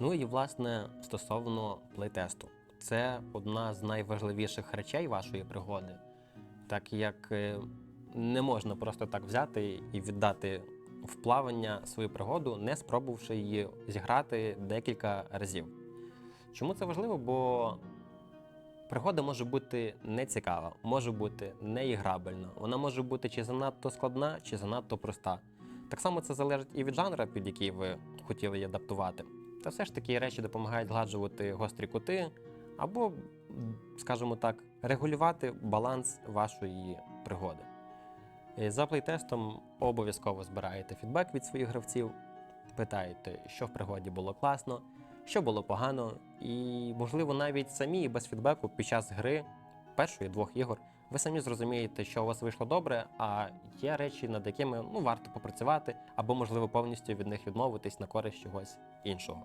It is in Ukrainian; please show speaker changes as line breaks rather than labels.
Ну і власне стосовно плейтесту, це одна з найважливіших речей вашої пригоди, так як е, не можна просто так взяти і віддати в плавання свою пригоду, не спробувавши її зіграти декілька разів. Чому це важливо? Бо пригода може бути нецікава, може бути неіграбельна. Вона може бути чи занадто складна, чи занадто проста. Так само це залежить і від жанру, під який ви хотіли її адаптувати. Та все ж такі речі допомагають згладжувати гострі кути або, скажімо так, регулювати баланс вашої пригоди. Е, За плейтестом обов'язково збираєте фідбек від своїх гравців, питаєте, що в пригоді було класно, що було погано, і, можливо, навіть самі без фідбеку під час гри першої двох ігор ви самі зрозумієте, що у вас вийшло добре, а є речі, над якими ну, варто попрацювати, або, можливо, повністю від них відмовитись на користь чогось іншого.